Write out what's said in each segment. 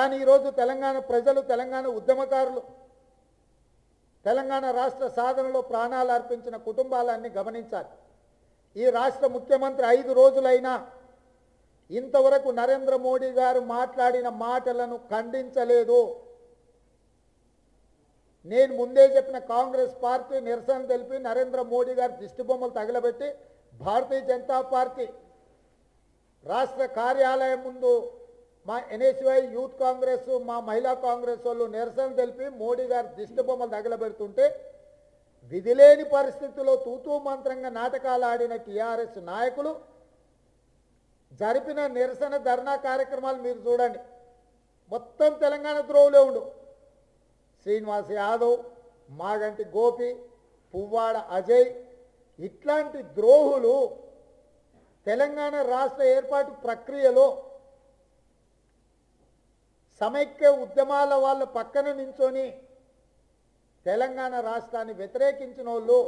కానీ ఈరోజు తెలంగాణ ప్రజలు తెలంగాణ ఉద్యమకారులు తెలంగాణ రాష్ట్ర సాధనలో ప్రాణాలు అర్పించిన కుటుంబాలన్నీ గమనించాలి. ఈ రాష్ట్ర ముఖ్యమంత్రి ఐదు రోజులైనా ఇంతవరకు నరేంద్ర మోడీ గారు మాట్లాడిన మాటలను ఖండించలేదు. నేను ముందే చెప్పిన కాంగ్రెస్ పార్టీ నిరసన తెలిపి నరేంద్ర మోడీ గారి దిష్టిబొమ్మలు తగలబెట్టి భారతీయ జనతా పార్టీ రాష్ట్ర కార్యాలయం ముందు మా ఎన్ఎస్వై యూత్ కాంగ్రెస్ మా మహిళా కాంగ్రెస్ వాళ్ళు నిరసన తెలిపి మోడీ గారి దిష్టి బొమ్మలు తగలబెడుతుంటే విధిలేని పరిస్థితుల్లో తూతూ మంత్రంగా నాటకాలు ఆడిన టీఆర్ఎస్ నాయకులు జరిపిన నిరసన ధర్నా కార్యక్రమాలు మీరు చూడండి. మొత్తం తెలంగాణ ద్రోవులే ఉండు. శ్రీనివాస్ యాదవ్ మాగంటి గోపి పువ్వాడ అజయ్ ఇట్లాంటి ద్రోహులు తెలంగాణ రాష్ట్ర ఏర్పాటు ప్రక్రియలో సమైక్య ఉద్యమాల వాళ్ళ పక్కన నించొని తెలంగాణ రాష్ట్రాన్ని వ్యతిరేకించిన వాళ్ళు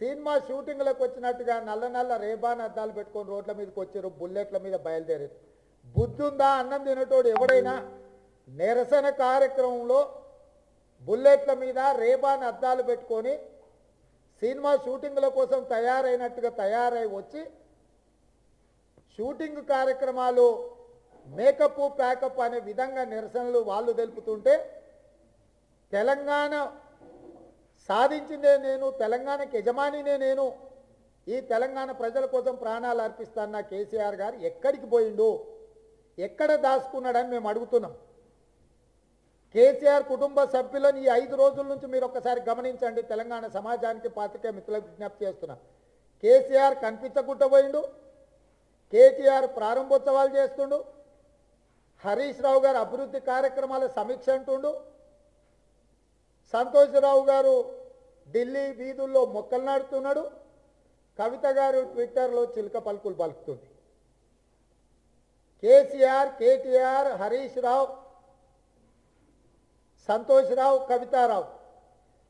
సినిమా షూటింగ్లకు వచ్చినట్టుగా నల్ల నల్ల రేబాన్ అద్దాలు పెట్టుకొని రోడ్ల మీదకి వచ్చారు బుల్లెట్ల మీద బయలుదేరారు. బుద్ధి ఉందా అన్నం తినటోడు ఎవడైనా? నిరసన కార్యక్రమంలో బుల్లెట్ల మీద రేబాన్ అద్దాలు పెట్టుకొని సినిమా షూటింగ్ల కోసం తయారైనట్టుగా తయారై వచ్చి షూటింగ్ కార్యక్రమాలు మేకప్ ప్యాకప్ అనే విధంగా నిరసనలు వాళ్ళు తెలుపుతుంటే తెలంగాణ సాధించిందే నేను తెలంగాణకి యజమానినే నేను ఈ తెలంగాణ ప్రజల కోసం ప్రాణాలు అర్పిస్తాన్న కేసీఆర్ గారు ఎక్కడికి పోయిండు ఎక్కడ దాచుకున్నాడని మేము అడుగుతున్నాం. కేసీఆర్ కుటుంబ సభ్యులను ఈ ఐదు రోజుల నుంచి మీరు ఒకసారి గమనించండి తెలంగాణ సమాజానికి పాత్రికే మిత్రులకు విజ్ఞప్తి చేస్తున్నా. కేసీఆర్ కనిపించకుండా పోయిండు కేటీఆర్ ప్రారంభోత్సవాలు చేస్తుండు హరీష్ రావు గారు అభివృద్ధి కార్యక్రమాల సమీక్ష అంటుండు. సంతోషరావు గారు ఢిల్లీ వీధుల్లో మొక్కలు నాడుతున్నాడు కవిత గారు ట్విట్టర్లో చిలుక పలుకులు పలుకుతుంది. కేసీఆర్ కేటీఆర్ హరీష్ రావు సంతోష్రావు కవితారావు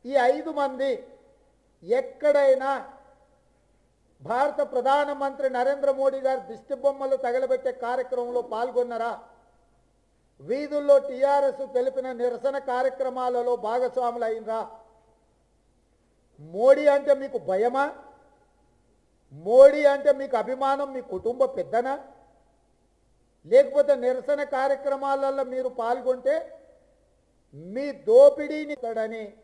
ఈ ఐదు మంది ఎక్కడైనా భారత ప్రధానమంత్రి నరేంద్ర మోడీ గారు దిష్టిబొమ్మలు తగలబెట్టే కార్యక్రమంలో పాల్గొన్నారా? వీధుల్లో టీఆర్ఎస్ తెలిపిన నిరసన కార్యక్రమాలలో భాగస్వాములు అయినరా మోడీ అంటే మీకు భయమా? మోడీ అంటే మీకు అభిమానం మీ కుటుంబ పెద్దనా? లేకపోతే నిరసన కార్యక్రమాలలో మీరు పాల్గొంటే మీ దోపిడీని తడని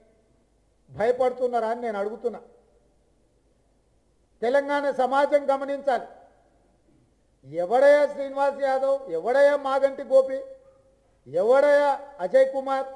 భయపడుతున్నారా అని నేను అడుగుతున్నా. తెలంగాణ సమాజం గమనించాలి. ఎవడయ్యా శ్రీనివాస్ యాదవ్? ఎవడయ్యా మాగంటి గోపి? ఎవడయ్యా అజయ్ కుమార్